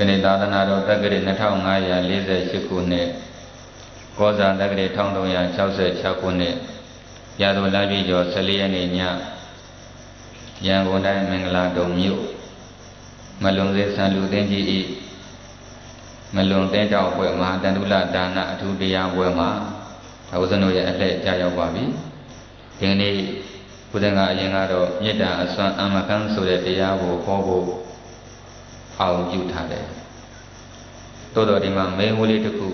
ကနေ့သာသနာတော်တက္ကရာ2548ခုနှစ်ကောဇာတက္ကရာ1366ခုနှစ်ရာဇဝလပြည့်ကျော်14ရက်နေ့ညရန်ကုန်တိုင်းမင်္ဂလာတုံမြို့မလွန်စေဆံလူသိန်းကြီးဤမလွန်သိန်းတောက်ဘွယ်မဟာတန္တုလဒါနအထူးတရားဘွယ်မှာအဝဇ္ဇနုရဲ့အလှည့်ကြာရောက်ပါပြီဒီကနေ့ဘုရားကအရင်ကတော့မေတ္တာအစွမ်းအမကန်းဆိုတဲ့တရားကိုဟောဖို့ အောင်ပြုထားတယ်။တိုးတော်ဒီမှာမင်းဝလေးတစ်ခု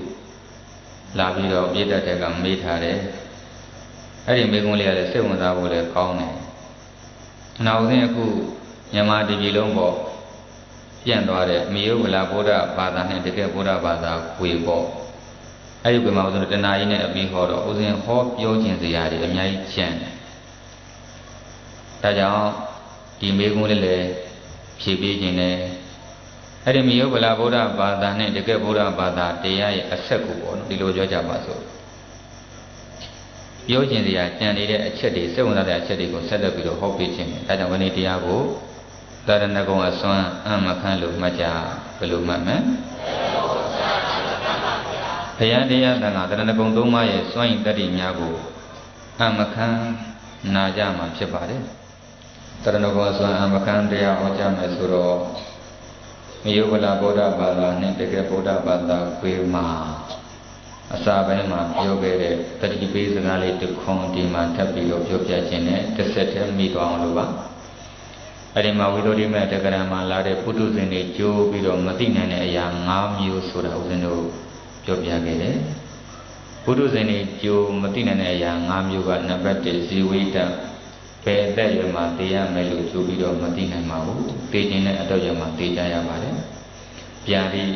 လာပြီးတော့ပြည့်တတ်တဲ့ကမေးထားတယ်။အဲ့ဒီမေးခွန်းလေးကလည်းစိတ်ဝင်စားဖို့လည်းကောင်းတယ်။နောက်ဆုံးအခုမြန်မာတပြည်လုံးပေါ့ပြန့်သွားတဲ့မေယုဗလာဗုဒ္ဓဘာသာနဲ့တကယ်ဗုဒ္ဓဘာသာကိုပေါ့အဲ့ဒီကွေမှာဆိုတော့တဏှာကြီးနဲ့အပြီးဟောတော့ဦးဇင်းဟောပြောခြင်းစရာတွေအများကြီးကျန်တယ်။ဒါကြောင့်ဒီမေးခွန်းလေးလည်းဖြေပေးခြင်းနဲ့ အဲ့ဒီမိယုဗလာဗုဒ္ဓဘာသာနဲ့တကယ်ဗုဒ္ဓဘာသာတရားရဲ့အဆက်ကိုပေါ့နော်ဒီလိုပြောကြပါစို့ပြောခြင်းစရာကြံနေတဲ့အချက်တွေစိတ်ဝင်စားတဲ့အချက်တွေကိုဆက်လက်ပြီးတော့ဟောပေးခြင်းတယ်ဒါကြောင့်ဝိနည်းတရားကိုသာရဏဂုံအစွမ်းအမခန့်လို့မှတ်ကြဘယ်လိုမှတ်မလဲဘုရားတရားတန်ခါသရဏဂုံသုံးပါးရဲ့စွန့်ရင်တတ္တိများကိုအမခန့်နာကြမှာဖြစ်ပါတယ်တရဏဂုံအစွမ်းအမခန့်တရားဟောကြားမယ်ဆိုတော့ မယုဗလာဗုဒ္ဓဘာသာနဲ့တကယ်ဗုဒ္ဓဘာသာခွေမှာအစာပိုင်းမှာပြောခဲ့တဲ့တတိပေးစကားလေးတစ်ခွန်းဒီမှာထပ်ပြီးတော့ပြောပြခြင်းနဲ့တစ်ဆက်တည်းမိသွားအောင်လို့ပါအဲ့ဒီမှာဝိသုဒ္ဓိမေတက္ကရာမှာလာတဲ့ပုထုဇဉ်တွေကြိုးပြီးတော့မသိနိုင်တဲ့အရာ၅မျိုးဆိုတာဦးဇင်းတို့ပြောပြခဲ့တယ်ပုထုဇဉ်တွေကြိုးမသိနိုင်တဲ့အရာ၅မျိုးကနံပါတ်1ဇီဝိတ္တဘယ်အသက်ရွယ်မှာသိရမယ်လို့ကြိုးပြီးတော့မသိနိုင်ပါဘူးသိခြင်းနဲ့အတော့ရွယ်မှာသိကြရပါတယ် ပြန်ပြီး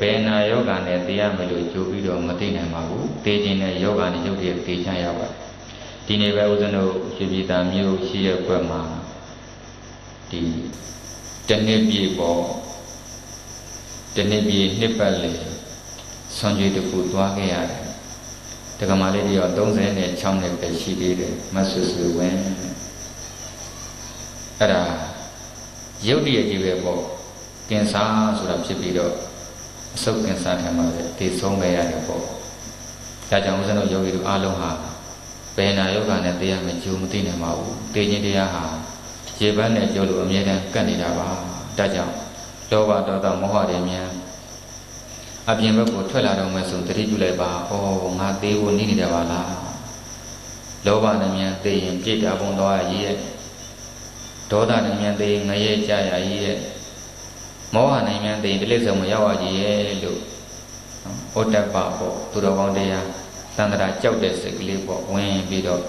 ဘယ်နာယောဂာနဲ့သိရမယ်လို့ကြိုးပြီးတော့မသိနိုင်ပါဘူးသိခြင်းနဲ့ယောဂာနဲ့ရုပ်တရက်သိချရပါတယ်ဒီနေ့ပဲဦးဇင်းတို့ရှိပြည်သားမျိုးရှိရကွက်မှာဒီတနေ့ပြည့်ပေါ်တနေ့ပြည့်နှစ်ပတ်လေဆွန်ကြွေတစ်ခုသွားခဲ့ရတယ်တက္ကမလေးတယောက်36နှစ်ပဲရှိသေးတယ်မဆွဆွဝင်းအဲ့ဒါရုပ်တရက်ကြီးပဲပေါ့ ကင်ဆာဆိုတာဖြစ်ပြီးတော့အဆုတ်ကင်ဆာထံမှာပဲတည်ဆုံးခဲ့ရတယ်ပေါ့ဒါကြောင့်ဦးဇင်းတို့ယောဂီတို့အားလုံးဟာဘယ်နာယောဂနဲ့တရားမကြိုးမသိနိုင်ပါဘူးသိခြင်းတရားဟာရေပန်းနဲ့ကြောလို့အမြဲတမ်းကတ်နေတာပါဒါကြောင့်လောဘဒေါသမောဟတွေများအပြင်ဘက်ကိုထွက်လာတော့မယ်ဆိုတတိပြုလိုက်ပါဩငါသေးဖို့နေနေတယ်ပါလားလောဘနဲ့မြန်သိရင်ပြိတ္တာဘုံသွားရည်ရဲ့ဒေါသနဲ့မြန်သိရင်ငရဲကြရရည်ရဲ့ မောဟနဲ့မြန်သိရင်တိလိစ္ဆာမရောက်ရည်ရဲ့လို့ဩတ္တပပေါ့သူတော်ကောင်းတရားသန္တရာကြောက်တဲ့စိတ်ကလေးပေါ့ဝင်ပြီးတော့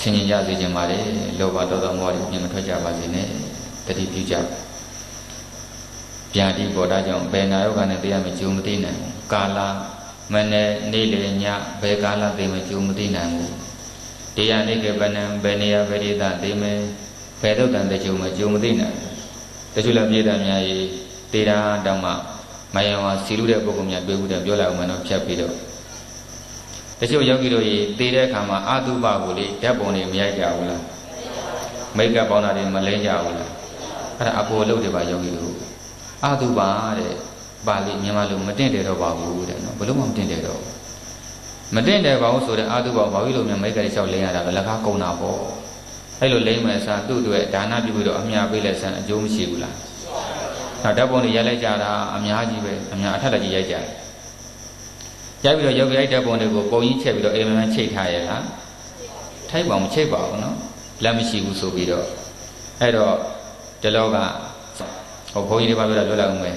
ဆင်ញင်ကြစေခြင်းပါလေလောဘဒေါသမောဟတွေပြင်မထွက်ကြပါစေနဲ့တတိပြုကြပါဗျာတိပေါ်တာကြောင့်ဘယ်နာယောဂနဲ့တရားမကြုံမသိနိုင်ဘူးကာလမနေ့နေ့လေညဘယ်ကာလသိမကြုံမသိနိုင်ဘူးတရားနေကဘဏံဘယ်နေရာဘယ်ဒေသသိမယ်ဘယ်တော့တန်တကြုံမကြုံမသိနိုင်ဘူးတချို့လည်းပြည်သားများကြီး တေတာတောင်မှမယံဝါစီလူတဲ့ပုဂ္ဂိုလ်များတွေ့ဘူးတဲ့ပြောလိုက်အောင်မနော်ဖြတ်ပြီးတော့တချို့ယောဂီတို့ကြီးတေတဲ့အခါမှာအာတုပကိုလေဓာတ်ပုံတွေမရိုက်ကြဘူးလားမိတ်ကပ်ပေါင်းတာတွေမလဲကြဘူးလားအဲ့ဒါအပေါ်လုပ်တယ်ပါယောဂီတို့အာတုပါတဲ့ပါဠိမြန်မာလိုမတင်တယ်တော့ပါဘူးတဲ့နော်ဘလို့မှမတင်တယ်တော့မတင်တယ်ပါဘူးဆိုတဲ့အာတုပါဘာဖြစ်လို့မြန်မိတ်ကလေးလျှောက်လင်းရတာလဲလက်ကားကုံတာပေါ့အဲ့လိုလိမ့်မယ်အစားသူ့အတွက်ဒါနပြုပြီးတော့အမြပေးလက်ဆန်းအကျိုးမရှိဘူးလား ဒါဓာတ်ပုံတွေရိုက်လိုက်ကြတာအများကြီးပဲအများအထက်လက်ကြီးရိုက်ကြတယ်ရိုက်ပြီးတော့ယောဂီရိုက်တဲ့ပုံတွေကိုပုံကြီးချက်ပြီးတော့အိမ်မန်ချိတ်ထားရလားထိုက်ပါမချိတ်ပါဘူးနော်လက်မရှိဘူးဆိုပြီးတော့အဲ့တော့ဒီလောကဟောဘုန်းကြီးတွေပါပြောတာပြောလိုက်အောင်မယ်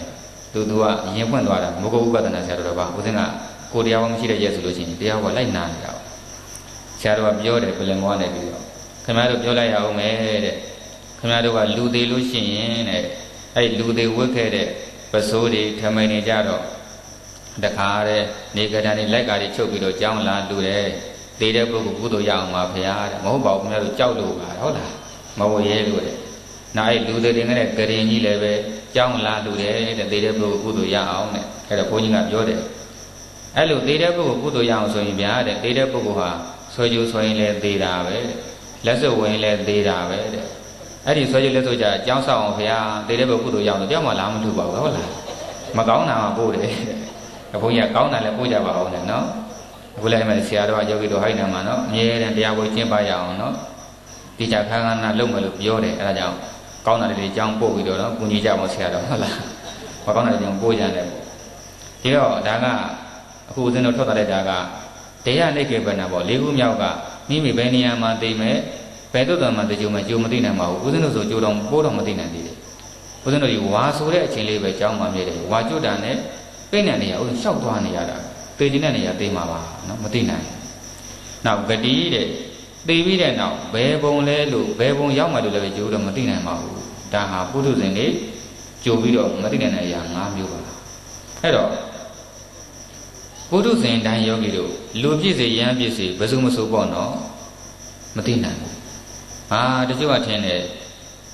သူသူကရင်ဖွင့်သွားတာမဂုတ်ဥပဒနာဆရာတော်တော်ပါဦးစင်းကကိုတရားဝမရှိတဲ့ရဲဆိုလို့ရှိရင်တရားဝလိုက်နာနေတာဆရာတော်ကပြောတယ်ပြင်မောနဲ့ပြီးတော့ခင်ဗျားတို့ပြောလိုက်ရအောင်မယ်တဲ့ခင်ဗျားတို့ကလူသေးလို့ရှိရင်တဲ့ အဲ့လူသေးဝတ်ခဲ့တဲ့ပစိုးတွေထမိန်နေကြတော့တခါတဲ့နေကတန်နေလိုက်ကားတွေချုပ်ပြီးတော့ကြောင်းလာလူတယ်သေးတဲ့ပုဂ္ဂိုလ်ကုသိုလ်ရအောင်ပါဖရာတဲ့မဟုတ်ပါဘူးခင်ဗျားတို့ကြောက်လို့ပါဟုတ်လားမဟုတ်ရဲလို့တဲ့နာအဲ့လူတွေတင်ခဲ့တဲ့ကရင်ကြီးလည်းပဲကြောင်းလာလူတယ်တဲ့သေတဲ့ပုဂ္ဂိုလ်ကုသိုလ်ရအောင်တဲ့အဲ့တော့ဘုန်းကြီးကပြောတယ်အဲ့လိုသေတဲ့ပုဂ္ဂိုလ်ကုသိုလ်ရအောင်ဆိုရင်ဗျာတဲ့သေတဲ့ပုဂ္ဂိုလ်ဟာဆွဲကြိုးဆွဲရင်လည်းသေတာပဲတဲ့လက်စွပ်ဝင်လည်းသေတာပဲတဲ့ အဲ့ဒီဆွဲကြိုးလက်စွပ်ကြအကြောင်းဆောင်အောင်ဘုရားသေတဲ့ပုဂ္ဂိုလ်ရအောင်တော့ကြောက်မှလားမထူပါဘူးဟုတ်လားမကောင်းတာမှပို့တယ်တဲ့ဘုန်းကြီးကကောင်းတာလည်းပို့ကြပါအောင်လေနော်အခုလည်းအဲ့ဆရာတော်ကယောဂီတို့ဟိုက်နေမှာနော်အမြဲတမ်းတရားကိုကျင့်ပါရအောင်နော်ဒီကြခန်းခန်းနာလုပ်မယ်လို့ပြောတယ်အဲ့ဒါကြောင့်ကောင်းတာတွေအကြောင်းပို့ပြီးတော့နော်ကုညီကြပါဆရာတော်ဟုတ်လားမကောင်းတာတွေအကြောင်းပို့ကြတယ်ပေါ့ဒီတော့ဒါကအခုဦးဇင်းတို့ထွက်သွားတဲ့ဒါကတရားနိကေပနာပေါ့လေးခုမြောက်ကမိမိဘယ်နေရာမှာသိမယ် ဘယ်တော့တော်မှတကြုံမှကြုံမသိနိုင်ပါဘူးဦးဇင်းတို့ဆိုကြိုးတော်ပိုးတော်မသိနိုင်သေးတယ်ဦးဇင်းတို့ဒီဝါဆိုတဲ့အချိန်လေးပဲကြောင်းမှမြဲတယ်ဝါကျွတ်တာနဲ့ပြိတဲ့နေရာဦးဇင်းလျှောက်သွားနေရတာသိကျင်တဲ့နေရာသိမှာပါနော်မသိနိုင်နောက်ဂတိတဲ့သိပြီးတဲ့နောက်ဘယ်ပုံလဲလို့ဘယ်ပုံရောက်မှလို့လည်းကြိုးတော်မသိနိုင်ပါဘူးဒါဟာပုထုဇဉ်တွေကြိုပြီးတော့မသိနိုင်တဲ့အရာ၅မျိုးပါအဲ့တော့ပုထုဇဉ်တိုင်းယောဂီတို့လူပြည့်စေရမ်းပြည့်စေဘယ်သူမဆိုပေါ့နော်မသိနိုင်ဘူး ဟာတချို့ကထင်တယ်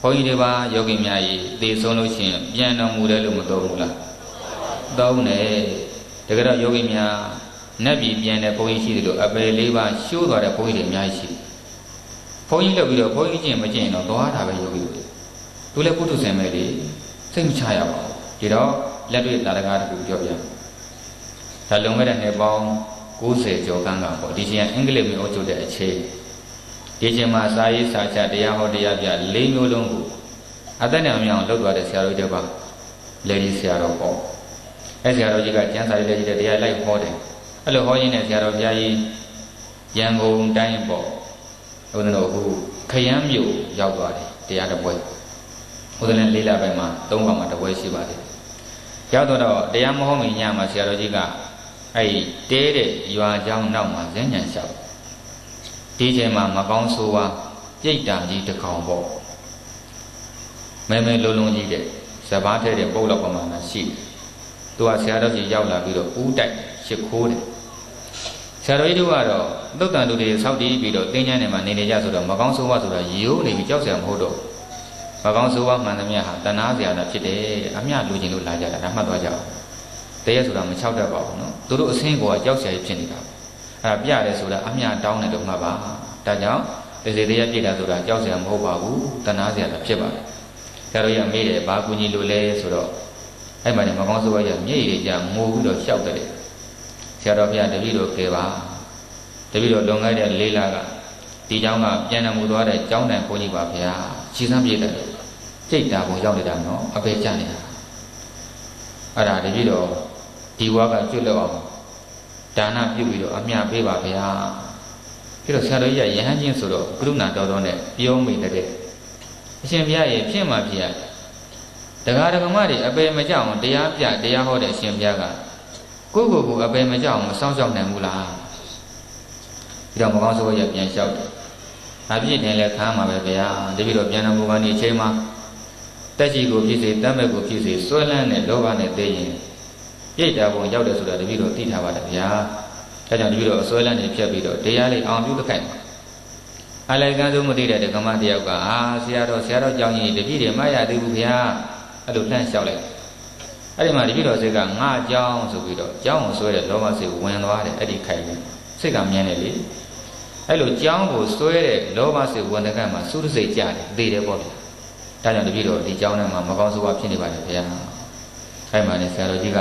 ဘုန်းကြီးတွေပါယောဂီများကြီးသေဆုံးလို့ရှိရင်ပြန်တော်မူတယ်လို့မတော်ဘူးလားတော်ဘူးနဲ့တကယ်တော့ယောဂီများနတ်ပြည်ပြန်တဲ့ဘုန်းကြီးရှိတယ်လို့အပယ်လေးပါရှိုးသွားတဲ့ဘုန်းကြီးတွေအများကြီးရှိဘုန်းကြီးလုပ်ပြီးတော့ဘုန်းကြီးကျင့်မကျင့်တော့သွားတာပဲယောဂီတွေသူလည်းပုထုဇဉ်ပဲလေစိတ်မချရပါဘူးဒီတော့လက်တွေ့တာရကားတခုပြောပြဒါလွန်ခဲ့တဲ့နှစ်ပေါင်း90ကျော်ကန်းကပေါ့ဒီချိန်ကအင်္ဂလိပ်မျိုးအုပ်ချုပ်တဲ့အချိန် ဒီချိန်မှာစာရေးစာချတရားဟောတရားပြ၄မျိုးလုံးကိုအသက်နဲ့အမြောင်လှုပ်သွားတဲ့ဆရာတော်ကြီးတပါလေဒီဆရာတော်ပေါ့အဲဆရာတော်ကြီးကကျမ်းစာရေးလေးကြီးတဲ့တရားလိုက်ဟောတယ်အဲ့လိုဟောရင်းနဲ့ဆရာတော်ဘုရားကြီးရန်ကုန်တိုင်းပေါ့ဦးဇင်းတို့အခုခရမ်းမြို့ရောက်သွားတယ်တရားတစ်ပွဲဦးဇင်းလေးလပိုင်းမှာ၃កောင်မှာတစ်ပွဲရှိပါတယ်ရောက်တော့တရားမဟောမီညမှာဆရာတော်ကြီးကအဲ့တဲတဲ့ရွာเจ้าနောက်မှာဇင်းညံလျှောက် ဒီချိန်မှာမကောင်းဆိုးဝါပြိတ်တာကြီးတစ်ကောင်ပေါ့မဲမဲလုံးလုံးကြီးတဲ့ဇဘာထဲတဲ့ပုတ်လောက်ပမာဏရှိတယ်သူကဆရာတော်ကြီးရောက်လာပြီးတော့ဦးတိုက်ရှ िख ိုးတယ်ဆရာတော်ကြီးတို့ကတော့သုတ်တန်သူတွေစောက်တည်ပြီးတော့တင်းချမ်းနေမှာနေနေကြဆိုတော့မကောင်းဆိုးဝါဆိုတာရိုးနေပြီးကြောက်စရာမဟုတ်တော့မကောင်းဆိုးဝါမှန်သမျှဟာတဏှာစရာတာဖြစ်တယ်အမျှလူချင်းလို့လာကြတာဒါမှတ်သွားကြအောင်တရေဆိုတာမချောက်တတ်ပါဘူးနော်သူတို့အဆင်းကိုကြောက်စရာဖြစ်နေတာ အဲ့ဒါပြရဲဆိုတာအမျှတောင်းတယ်လို့မှတ်ပါဒါကြောင့်သေစေတရားပြည့်တာဆိုတာကြောက်စရာမဟုတ်ပါဘူးတဏှာစရာတာဖြစ်ပါတယ်ဆရာတော်ကြီးမေးတယ်ဘာကူညီလို့လဲဆိုတော့အဲ့မှာနေမကောင်းဆိုးဝါရမျက်ရည်ကြငိုပြီးတော့ရှောက်တယ်ဆရာတော်ဘုရားတပည့်တော်ကယ်ပါတပည့်တော်လွန်ခဲ့တဲ့လေးလကဒီเจ้าကပြန်တော်မူသွားတဲ့เจ้าတိုင်ဘုန်းကြီးပါဗျာရှင်းစမ်းပြည့်တယ်ကြိတ်တာဘုံရောက်နေတာနော်အပေကြနေတာအဲ့ဒါတပည့်တော်ဒီဝါကကျွတ်လောက်အောင် ဒါနပြုပြီးတော့အမြပေးပါဗျာပြီးတော့ဆရာတော်ကြီးကယဟန်ချင်းဆိုတော့ကရုဏာတော်တော်နဲ့ပြောမိတဲ့အရှင်ဘုရားရဲ့ဖြစ်မှဖြစ်ရတရားဓမ္မတွေအပေမကြောက်အောင်တရားပြတရားဟောတဲ့အရှင်ဘုရားကကိုယ့်ကိုယ်ကိုအပေမကြောက်အောင်မစောင့်ရှောက်နိုင်ဘူးလားပြီးတော့မကောင်းဆိုးရပြန်လျှောက်တယ်။အပြည့်နဲ့လည်းခမ်းမှာပဲဗျာ။တပိတော့ပြန်တော်မူပါနေချိန်မှာတက်ကြီးကိုဖြစ်စေတတ်မဲ့ကိုဖြစ်စေစွဲလန်းတဲ့လောဘနဲ့သိရင် ပြိတ္တာဘုံရောက်တယ်ဆိုတာတပိတော့သိထားပါတယ်ဗျာ။ဒါကြောင့်တပိတော့အစွဲလန်းနေဖြတ်ပြီးတော့တရားလေးအောင်ပြုတခိုင်ပါ။အလိုက်ကန်းဆုံးမသိတဲ့ဓမ္မတယောက်ကအာဆရာတော်ဆရာတော်ကြောင့်ကြီးတပိတွေမရသေးဘူးဗျာ။အဲ့လိုလှမ်းလျှောက်လိုက်အဲ့ဒီမှာတပိတော်စိတ်ကငါအကြောင်းဆိုပြီးတော့ကြောင်းကိုဆွဲတဲ့လောဘစိတ်ဝင်သွားတယ်အဲ့ဒီခိုင်ရင်စိတ်ကမြင်တယ်လေအဲ့လိုကြောင်းကိုဆွဲတဲ့လောဘစိတ်ဝင်တဲ့ကမှာသုဒ္ဓစိတ်ကြတယ်သိတယ်ပေါ့ဗျာဒါကြောင့်တပိတော်ဒီကြောင်းထဲမှာမကောင်းဆိုးဝါဖြစ်နေပါတယ်ဗျာအဲ့မှာလည်းဆရာတော်ကြီးက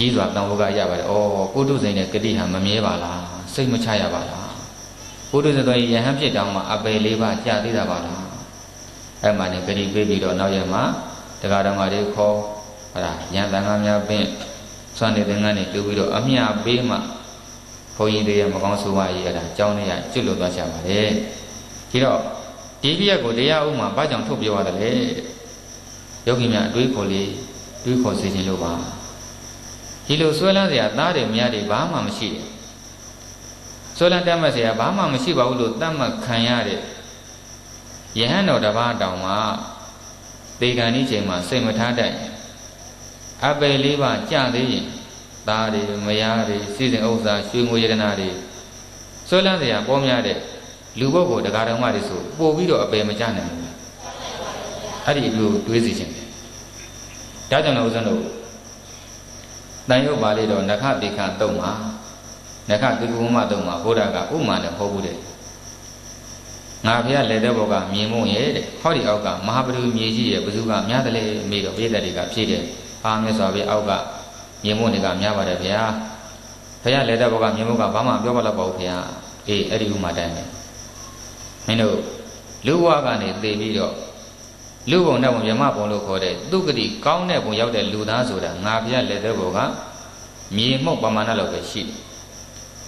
ကြီးစွာတန်ဖိုးကရပါတယ်ဩပုထုဇဉ်နဲ့ဂတိဟာမမြဲပါလားစိတ်မချရပါလားပုထုဇဉ်တော်ယဟန်ဖြစ်တောင်းမှာအပယ်လေးပါကြာသေးတာပါလားအဲ့မှာလည်းဂတိပေးပြီးတော့နောက်ရမှာတရားတော်မှာတွေခေါ်ဟလာရန်တန်ခါများပင်စွန့်နေတဲ့ငန်းနေတူပြီးတော့အမြပေးမှဘုန်းကြီးတွေရဲ့မကောင်းဆိုးဝါးရေးအဲ့ဒါကြောင်းနေရကျွတ်လို့သွားကြပါတယ်ဒီတော့ဒီပြက်ကိုတရားဥမှာဘာကြောင့်ထုတ်ပြောရတယ်လဲယောဂီများအတွေးခေါ်လေးတွေးခေါ်စေခြင်းလို့ပါ ဒီလိုဆွဲလန်းစရာသားတွေမြတ်တွေဘာမှမရှိတယ်ဆွဲလန်းတတ်မှတ်စရာဘာမှမရှိပါဘူးလို့တတ်မှတ်ခံရတဲ့ယဟန်တော်တစ်ပါးတောင်မှသေကံဤချိန်မှာစိတ်မထားတတ်အပယ်လေးပါကြသေးရင်သားတွေမယားတွေစီစဉ်ဥစ္စာရွှေငွေရတနာတွေဆွဲလန်းစရာပေါ်များတဲ့လူပုဂ္ဂိုလ်တရားတော်မတွေဆိုပို့ပြီးတော့အပယ်မကြနိုင်ဘူးအဲ့ဒီလိုတွေးစီခြင်းဒါကြောင့်လည်းဥစ္စာတို့ တန်ရုပ်ပါလေးတော့နခပိခတုံမှာနခတိကုမတုံမှာဘုရားကဥမာနဲ့ဟောဘူးတဲ့ငါဖះလက်တဲ့ဘောကမြင်မုံရဲ့တဲ့ဟောဒီအောက်ကမဟာပရိမြေကြီးရဲ့ဘုသူကများတယ်လေမိတော့ပြည့်တဲ့တွေကဖြည့်တယ်အာမြတ်စွာဘုရားအောက်ကမြေမုံတွေကများပါတယ်ဗျာဘုရားလက်တဲ့ဘက်ကမြေမုံကဘာမှပြောမလို့ပါဘူးဗျာအေးအဲ့ဒီဥမာတိုင်းပဲမင်းတို့လူဘဝကနေသိပြီးတော့ လူဘုံနဲ့ဘုံမြမဘုံလို့ခေါ်တဲ့သူဂတိကောင်းတဲ့ဘုံရောက်တဲ့လူသားဆိုတာငါဘုရားလက်တဲ့ဘုံကမြေမှုတ်ပမာဏလောက်ပဲရှိတယ်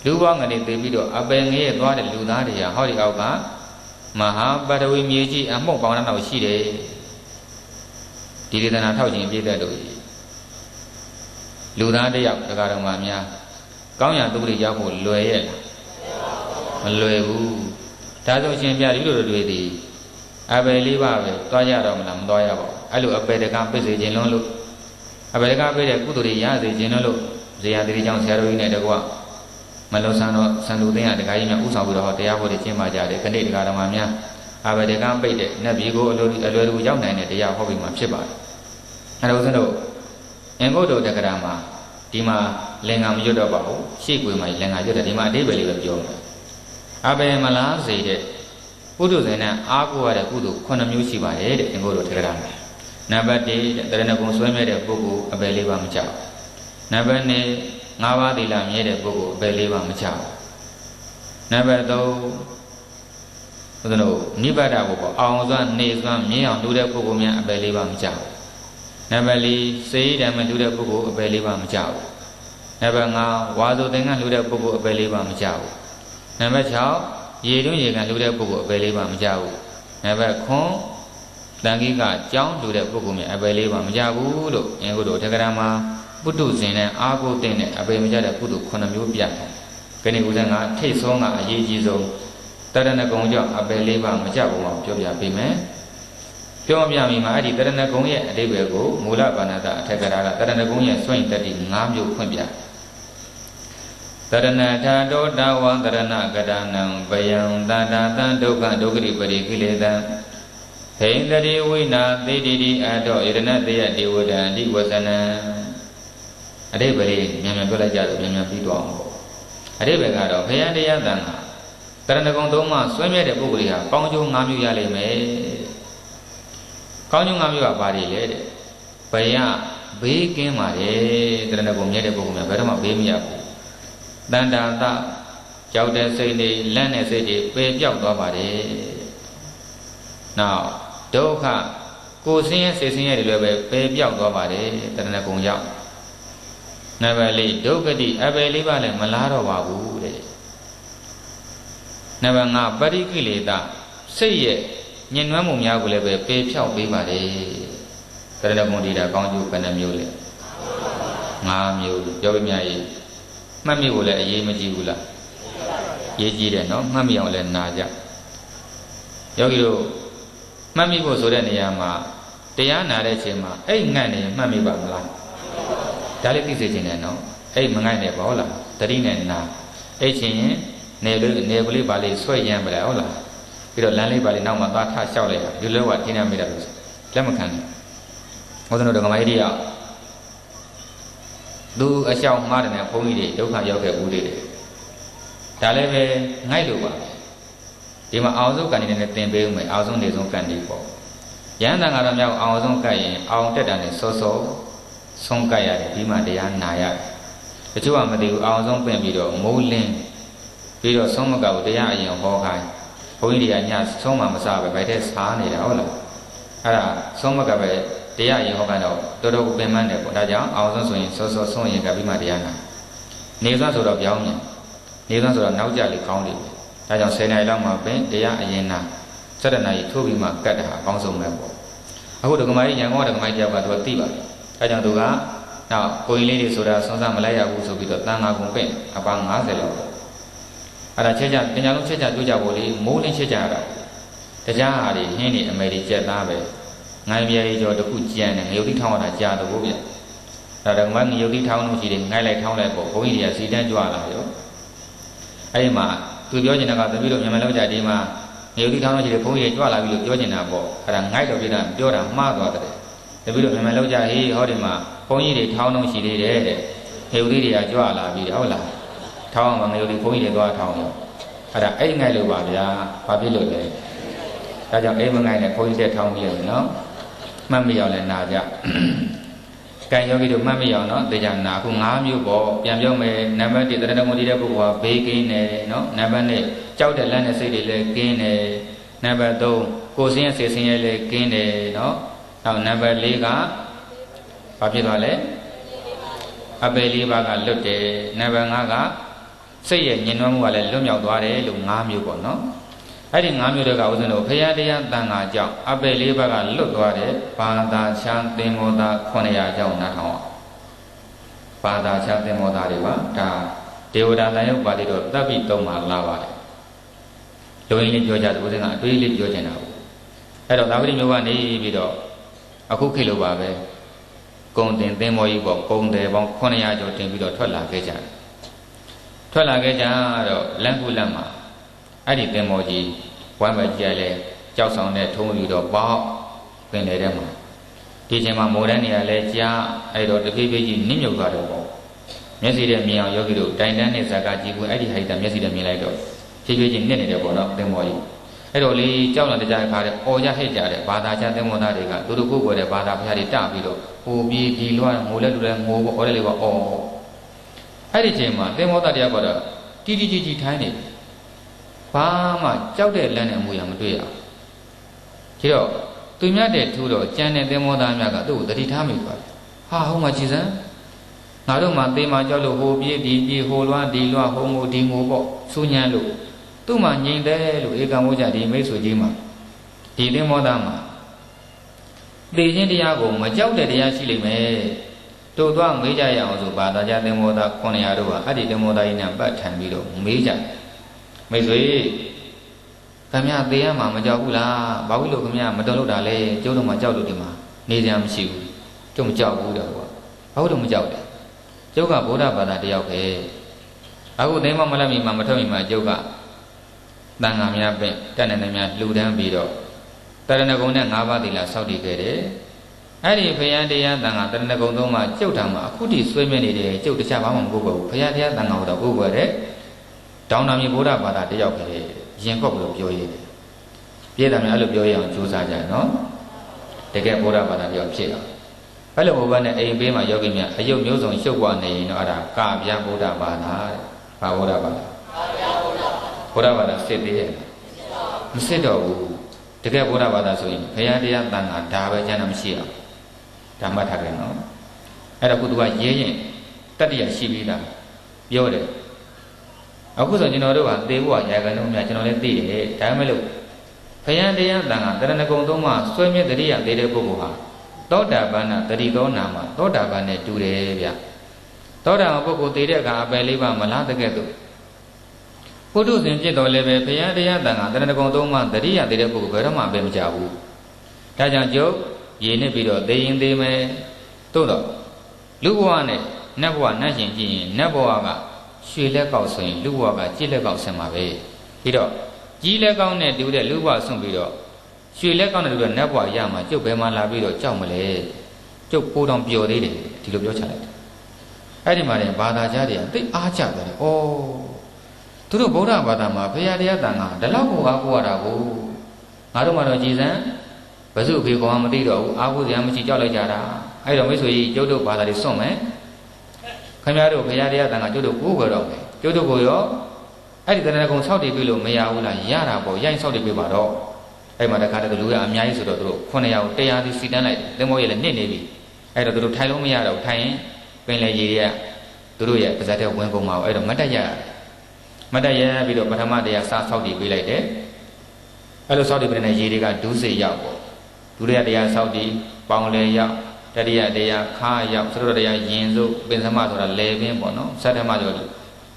လူဘဝကနေသိပြီးတော့အပယ်ငရဲသွားတဲ့လူသားတွေဟာဟောဒီအောက်ကမဟာပတဝီမြေကြီးအမှုတ်ပမာဏလောက်ရှိတယ်ဒီဒေသနာထောက်ခြင်းပြည့်တဲ့တို့လူသားတယောက်တရားတော်မှာများကောင်းရာသူဂတိရောက်ဖို့လွယ်ရဲ့လားမလွယ်ဘူးဒါဆိုရှင်ပြဒီလိုတွေသည် အပယ်လေးပါပဲတွားရတော့မလားမတွားရပါဘူးအဲ့လိုအပယ်တကပြည့်စေခြင်းလုံးလို့အပယ်တကပြည့်တဲ့ကုသိုလ်တွေရစေခြင်းလုံးလို့ဇေယျတိကြောင့်ဆရာတော်ကြီးနဲ့တကွမလောဆန်းတော့စံလူသိန်းရတခါကြီးများဥဆောင်ပြီးတော့တရားဟောတွေကျင်းပကြတယ်ခဏိတရားတော်မှာများအဘဒေကပိတ်တဲ့နတ်ပြည်ကိုအလိုအလွယ်တကူရောက်နိုင်တဲ့တရားဟောပြီးမှဖြစ်ပါတယ်အဲဒါဥစဉ်တို့အင်္ဂုတ္တတက္ကရာမှာဒီမှာလင်္ကာမရွတ်တော့ပါဘူးရှေ့ကွေမှာလင်္ကာရွတ်တယ်ဒီမှာအတိပ္ပယ်လေးပဲပြောမယ်အဘယ်မလားစေတဲ့ ပုထုဇဉ်နဲ့အာကိုရတဲ့ကုသိုလ်9မျိုးရှိပါတယ်တဲ့အင်္ဂုတ္တတက္ကရာမှာနံပါတ်1တရဏဂုံဆွဲမဲ့တဲ့ပုဂ္ဂိုလ်အပယ်လေးပါမကြောက်နံပါတ်2ငါးပါးသီလမြဲတဲ့ပုဂ္ဂိုလ်အပယ်လေးပါမကြောက်နံပါတ်3ဘုရားတို့နိဗ္ဗာန်ကိုပေါ့အောင်စွမ်းနေစွမ်းမြင်အောင်လုပ်တဲ့ပုဂ္ဂိုလ်များအပယ်လေးပါမကြောက်နံပါတ်4စေဓမ္မလှူတဲ့ပုဂ္ဂိုလ်အပယ်လေးပါမကြောက်နံပါတ်5ဝါဆိုသင်္ကန်းလှူတဲ့ပုဂ္ဂိုလ်အပယ်လေးပါမကြောက်နံပါတ်6 ရေတွင်းရေကန်လှူတဲ့ပုဂ္ဂိုလ်အပယ်လေးပါမကြောက်နံပါတ်9တန်ခိကကြောင်းလှူတဲ့ပုဂ္ဂိုလ်များအပယ်လေးပါမကြောက်ဘူးလို့အင်္ဂုတ္တထကရာမှာပုထုဇဉ်နဲ့အာဟုတဲ့နဲ့အပယ်မကြတဲ့ကုသိုလ်9မျိုးပြတ်တယ်။ခဏဦးဇင်းကထိတ်ဆုံးကအရေးကြီးဆုံးတရဏဂုံကြောင့်အပယ်လေးပါမကြဘူးအောင်ပြောပြပေးမယ်။ပြောပြမိမှာအဲ့ဒီတရဏဂုံရဲ့အတိပ္ပယ်ကိုမူလဘာနာတအထက်ကရာကတရဏဂုံရဲ့စွန့်တတ္တိ၅မျိုးဖွင့်ပြ။တ ရဏထာတောတဝံတရဏကရဏံဗယံတတာတံဒုက္ခဒုက္ခရိပရိကိလေသံဟိန္တရိဝိနာသေတိတိအတောဣရဏတေယဒေဝဒံအတိဝဇနံအတိပ္ပယ်လေးမြန်မြန်ပြောလိုက်ကြတော့မြန်မြန်ပြီးတော့အောင်ပေါ့အတိပ္ပယ်ကတော့ဘုရားတရားတန်ခါတရဏဂုံသုံးပါဆွဲမြဲတဲ့ပုဂ္ဂိုလ်တွေကကောင်းကျိုး၅မျိုးရလိမ့်မယ်ကောင်းကျိုး၅မျိုးကဘာတွေလဲတဲ့ဘယဘေးကင်းပါတယ်တရဏဂုံမြဲတဲ့ပုဂ္ဂိုလ်များဘယ်တော့မှဘေးမရဘူး တန်တာတကြောက်တဲ့စိတ်တွေလန့်တဲ့စိတ်တွေပယ်ပြောက်သွားပါတယ်နောက်ဒုက္ခကိုယ်ဆင်းရဲစိတ်ဆင်းရဲတွေလည်းပဲပယ်ပြောက်သွားပါတယ်တရဏဂုံရောက်နံပါတ်၄ဒုက္ခတိအပယ်လေးပါလည်းမလားတော့ပါဘူးတဲ့နံပါတ်5ပရိကိလေသာစိတ်ရဲ့ညင်နွမ်းမှုများကိုလည်းပဲပေဖြောက်ပေးပါတယ်ကရဏဂုံဒီတာကောင်းကျိုးဘယ်နှမျိုးလဲ5မျိုးပြောပြမြရေး မှတ်မိဖို့လည်းအရေးမကြီးဘူးလားရေးကြီးတယ်နော်မှတ်မိအောင်လည်းနာကြယောဂီတို့မှတ်မိဖို့ဆိုတဲ့နေရာမှာတရားနာတဲ့ချိန်မှာအဲ့ငတ်နေမှတ်မိပါမလားဒါလေးသိစေခြင်းနဲ့နော်အဲ့မငိုက်နဲ့ပါဟုတ်လားတတိနဲ့နာအဲ့ချင်းရင်နေလေးနေပလေးပါလေးဆွဲရမ်းပလိုက်ဟုတ်လားပြီးတော့လမ်းလေးပါလေးနောက်မှသွားထလျှောက်လိုက်တာဒီလိုကတင်းနေမိတာလို့လက်မခံနဲ့ဟောတဲ့တော့ငမိုင်းကြီးက သူအလျှောက်မှားတယ်နဲ့ဘုန်းကြီးတွေဒုက္ခရောက်ခဲ့ဦးသေးတယ်ဒါလည်းပဲငိုက်လို့ပါဒီမှာအောင်စုကန်နေနဲ့တင်ပေးဦးမယ်အောင်စုနေဆုံးကန်ဒီပေါ့ရဟန္တာကတော့မြောက်အောင်ဆုံးကတ်ရင်အောင်တက်တာနဲ့စောစောဆုံးကပ်ရတယ်ပြီးမှတရားနာရတယ်တချို့ကမသိဘူးအောင်ဆုံးပင့်ပြီးတော့မိုးလင်းပြီးတော့ဆုံးမကဘူးတရားအရင်ဟောခိုင်းဘုန်းကြီးတွေကညဆုံးမှမစားပဲဗိုက်ထဲစားနေတာဟုတ်လားအဲ့ဒါဆုံးမကပဲ တရားအရင်ဟောခိုင်းတော့တော်တော်ပင်ပန်းတယ်ပေါ့ဒါကြောင့်အောင်ဆုံးဆိုရင်စောစောဆုံးရင်ကပြီးမှတရားနာနေသွားဆိုတော့ပြောင်းမြန်နေသွားဆိုတော့နောက်ကြလေကောင်းတယ်ဒါကြောင့်10နိုင်လောက်မှပင်တရားအရင်နာ7နာရီထိုးပြီးမှကတ်တာအကောင်းဆုံးပဲပေါ့အခုဒကမာကြီးရန်ကုန်ကဒကမာကြီးတယောက်ကသူကသိပါတယ်အဲကြောင့်သူကနောက်ကိုရင်လေးတွေဆိုတာစွန်းစားမလိုက်ရဘူးဆိုပြီးတော့တန်ဃာကုံပင့်အပန်း90လောက်အဲ့ဒါချက်ကြပညာလုံးချက်ကြတွေ့ကြဖို့လေမိုးလင်းချက်ကြရတာတရားဟာတွေဟင်းနေအမေတွေကြက်သားပဲ ငိုင်းပြဲကြောတခုကြံတယ်ငရုတ်တိထောင်းရတာကြာတော့ဗျဒါတော့ငါငရုတ်တိထောင်းလို့ရှိတယ်ငိုင်းလိုက်ထောင်းလိုက်ပေါ့ဘုန်းကြီးတွေကစီတန်းကြွလာရောအဲ့ဒီမှာသူပြောချင်တာကတပည့်တော်မြန်မာလောက်ကြဒီမှာငရုတ်တိထောင်းလို့ရှိတယ်ဘုန်းကြီးတွေကြွလာပြီလို့ပြောချင်တာပေါ့အဲ့ဒါငိုက်တော့ပြတာပြောတာမှားသွားတယ်တပည့်တော်မြန်မြန်လောက်ကြဟေးဟောဒီမှာဘုန်းကြီးတွေထောင်းတော့ရှိသေးတယ်တဲ့ငရုတ်လေးတွေကကြွလာပြီဟုတ်လားထောင်းအောင်ငရုတ်လေးဘုန်းကြီးတွေသွားထောင်းတော့အဲ့ဒါအဲ့ငိုက်လို့ပါဗျာဘာဖြစ်လို့လဲဒါကြောင့်အိမ်မငိုက်နဲ့ဘုန်းကြီးတွေထောင်းပြီးရနော် မှတ်မိအောင်လဲနာကြကကံယောဂီတို့မှတ်မိအောင်နော်တရားနာအခု၅မျိုးပေါ့ပြန်ပြောမယ်နံပါတ်1တရဏဂုံဒီတဲ့ပုဂ္ဂိုလ်ကဘေးကင်းတယ်နော်နံပါတ်2ကြောက်တဲ့လမ်းနဲ့စိတ်တွေလည်းကင်းတယ်နံပါတ်3ကိုယ်စင်းရဲ့စိတ်စင်းရဲ့လည်းကင်းတယ်နော်နောက်နံပါတ်4ကဘာဖြစ်သွားလဲအပေလေးပါးကလွတ်တယ်နံပါတ်5ကစိတ်ရဲ့ညင်နွမ်းမှုကလည်းလွတ်မြောက်သွားတယ်လို့၅မျိုးပေါ့နော် အဲ့ဒီ၅မျိုးတွေကဥစဉ်တို့ဖရာတရားတန်ခါကြောင့်အပေလေးပါးကလွတ်သွားတယ်ဘာသာချမ်းသင်္ဘောသား900ကျောင်းနားထောင်အောင်ဘာသာချမ်းသင်္ဘောသားတွေပါဒါဒေဝတာတန်ရုပ်ပါဠိတော်တပ်ပြီးသုံးပါလာပါတယ်လူရင်းလေးပြောကြတယ်ဥစဉ်ကအတွေးလေးပြောချင်တာပေါ့အဲ့တော့သာဝတိမျိုးကနေပြီးတော့အခုခေတ်လိုပါပဲကုံတင်သင်္ဘောကြီးပေါ့ကုံတယ်ပေါင်း900ကျော်တင်ပြီးတော့ထွက်လာခဲ့ကြတယ်ထွက်လာခဲ့ကြတော့လမ်းကူလမ်းမှာ အဲ့ဒီသင်္ဘောကြီးဝမ်းပဲကြက်လဲကြောက်ဆောင်တဲ့ထုံးပြီးတော့ပေါ့ပင်လေထဲမှာဒီချိန်မှာမိုးတန်းနေရလဲကြားအဲ့တော့တပြေးပြေးကြီးနစ်မြုပ်သွားတော့ပေါ့မျက်စိနဲ့မြင်အောင်ယောဂီတို့တိုင်တန်းနဲ့ဇာကကြည့်ဘူးအဲ့ဒီဟိုက်တာမျက်စိနဲ့မြင်လိုက်တော့ဖြည်းဖြည်းချင်းနစ်နေတယ်ပေါ့နော်သင်္ဘောကြီးအဲ့တော့လေကြောက်လာတကြခါတဲ့အော်ရဟဲ့ကြတဲ့ဘာသာချသင်္ဘောသားတွေကသူတို့ကိုယ်ကိုယ်တဲ့ဘာသာဖျားတွေတပြီးတော့ဟိုပြေးဒီလွှမ်းငိုလဲလူလဲငိုပေါ့အော်လဲလေပေါ့အော်အဲ့ဒီချိန်မှာသင်္ဘောသားတရားကတော့တီတီကြီးကြီးထိုင်းနေ ဘာမှကြောက်တဲ့လမ်းနဲ့အမူအရာမတွေ့ရဘူးကြည့်တော့သူမြတ်တဲ့ထူတော့ကြံတဲ့သင်္ဘောသားများကသူ့ကိုတတိထားမိသွားတယ်ဟာဟောမှာကြည်စမ်းငါတို့မှသေမှကြောက်လို့ဟိုပြေးဒီပြေးဟိုလွှမ်းဒီလွှမ်းဟိုငိုဒီငိုပေါ့စူးညံလို့သူ့မှာငြိမ်တယ်လို့ဧကံဝုဇ္ဇဒီမိတ်ဆွေကြီးမှာဒီသင်္ဘောသားမှာသေခြင်းတရားကိုမကြောက်တဲ့တရားရှိလိမ့်မယ်တို့သွားမေးကြရအောင်ဆိုဘာသာကြသင်္ဘောသား900တို့ကအဲ့ဒီသင်္ဘောသားကြီးနဲ့ပတ်ထန်ပြီးတော့မေးကြ မိတ်ဆွေခင်ဗျာသေရမှာမကြောက်ဘူးလားဘာဖြစ်လို့ခင်ဗျာမတော်လို့တာလဲကျုပ်တို့မှကြောက်လို့ဒီမှာနေကြမရှိဘူးကျုပ်မကြောက်ဘူးတော့ကွာဘာလို့မကြောက်လဲကျုပ်ကဗုဒ္ဓဘာသာတယောက်ပဲအခုသိမမလက်မီမှာမထွက်မီမှာကျုပ်ကတန်ဃာများပဲတက်နေနေများလှူဒန်းပြီးတော့တရဏဂုံနဲ့၅ပါးသီလစောင့်တည်ခဲ့တယ်အဲ့ဒီဘုရားတရားတန်ခါတရဏဂုံသုံးပါကျုပ်တောင်မှာအခုထိဆွေးမြဲနေတယ်ကျုပ်တခြားဘာမှမဟုတ်ပါဘူးဘုရားတရားတန်ခါတော့ဥပ္ပါတဲ့ တောင်းတမြေဘုရားဘာသာတယောက်ပဲရင်ခုတ်လို့ပြောရတယ်ပြည်သားများအဲ့လိုပြောရအောင်ကြိုးစားကြနော်တကယ်ဘုရားဘာသာတယောက်ဖြစ်အောင်အဲ့လိုဘုရားနဲ့အိမ်ပေးမှာယောဂီများအယုတ်မျိုးစုံရှုပ်ပွားနေရင်တော့အဲ့ဒါကဗျာဘုရားဘာသာတဲ့ဘာဘုရားဘာသာဘုရားဘာသာစစ်သေးရဲ့မစစ်တော့ဘူးတကယ်ဘုရားဘာသာဆိုရင်ဘုရားတရားတန်ခါဒါပဲကျန်တာမရှိအောင်ဒါမှတ်ထားကြနော်အဲ့တော့ခုသူကရဲရင်တတ္တိယရှိပြီးသားပြောတယ် အခုဆိုကျွန်တော်တို့ကသေဖို့ကရာဂနှုံးများကျွန်တော်လည်းသိတယ်ဒါမှမဟုတ်ဘုရားတရားတန်ခါတရဏဂုံသုံးပါဆွေးမြဲတရိယာသေးတဲ့ပုဂ္ဂိုလ်ဟာသောတာပန်နာတတိသောနာမှာသောတာပန်နဲ့တူတယ်ဗျသောတာပန်ပုဂ္ဂိုလ်သေးတဲ့အခါအပယ်လေးပါမလားတကယ်တော့ပုထုဇဉ်ဖြစ်တော်လည်းပဲဘုရားတရားတန်ခါတရဏဂုံသုံးပါတရိယာသေးတဲ့ပုဂ္ဂိုလ်ဘယ်တော့မှအပယ်မကြဘူးဒါကြောင့်ကျုပ်ရေနစ်ပြီးတော့သေရင်သေမယ်သို့တော့လူဘဝနဲ့နတ်ဘဝနတ်ရှင်ကြည့်ရင်နတ်ဘဝက ရွှေလက်ကောက်ဆိုရင်လူဘဝကကြည်လက်ကောက်ဆင်ပါပဲပြီးတော့ကြီးလက်ကောက်နဲ့တူတဲ့လူဘဝဆွန့်ပြီးတော့ရွှေလက်ကောက်နဲ့တူတဲ့နတ်ဘဝရမှာကျုပ်ဘယ်မှာလာပြီးတော့ကြောက်မလဲကျုပ်ပိုးတောင်ပျော်သေးတယ်ဒီလိုပြောချလိုက်တယ်အဲ့ဒီမှာလည်းဘာသာကြားတွေကသိအားကြတယ်ဩသူတို့ဗုဒ္ဓဘာသာမှာဘုရားတရားတန်ခါဒီလောက်ကိုအားကိုးရတာကိုငါတို့မှတော့ကြည်စံဘယ်သူအဖေကောင်မသိတော့ဘူးအာဟုဇံမရှိကြောက်လိုက်ကြတာအဲ့တော့မိတ်ဆွေကြီးကျုပ်တို့ဘာသာတွေစွန့်မယ် ခင်ဗျားတို့ဘုရားတရားတန်ခါကျုပ်တို့ကိုးကြတော့မယ်ကျုပ်တို့ကိုရောအဲ့ဒီတဏှာကုံဆောက်တည်ပြီလို့မရဘူးလားရတာပေါ့ရိုင်းဆောက်တည်ပြီပါတော့အဲ့မှာတခါတည်းလူကအများကြီးဆိုတော့သူတို့900ကို100စီစီတန်းလိုက်တယ်သင်္ဘောရဲ့လည်းနစ်နေပြီအဲ့တော့သူတို့ထိုင်လို့မရတော့ထိုင်ရင်ပင်လေရေတွေကသူတို့ရဲ့ပါဇက်တဲ့ဝင်ကုန်မှာအဲ့တော့မတ်တက်ရမတ်တက်ရပြီးတော့ပထမတရားစဆောက်တည်ပေးလိုက်တယ်အဲ့လိုဆောက်တည်ပေးတဲ့ရေတွေကဒုစိရောက်ပေါ့ဒုတိယတရားဆောက်တည်ပေါင်လေရောက် တတိယတရားခါရောက်သရုပ်တရားယင်စုပင်သမဆိုတာလေပင်ပေါ့နော်သတ္တမဆို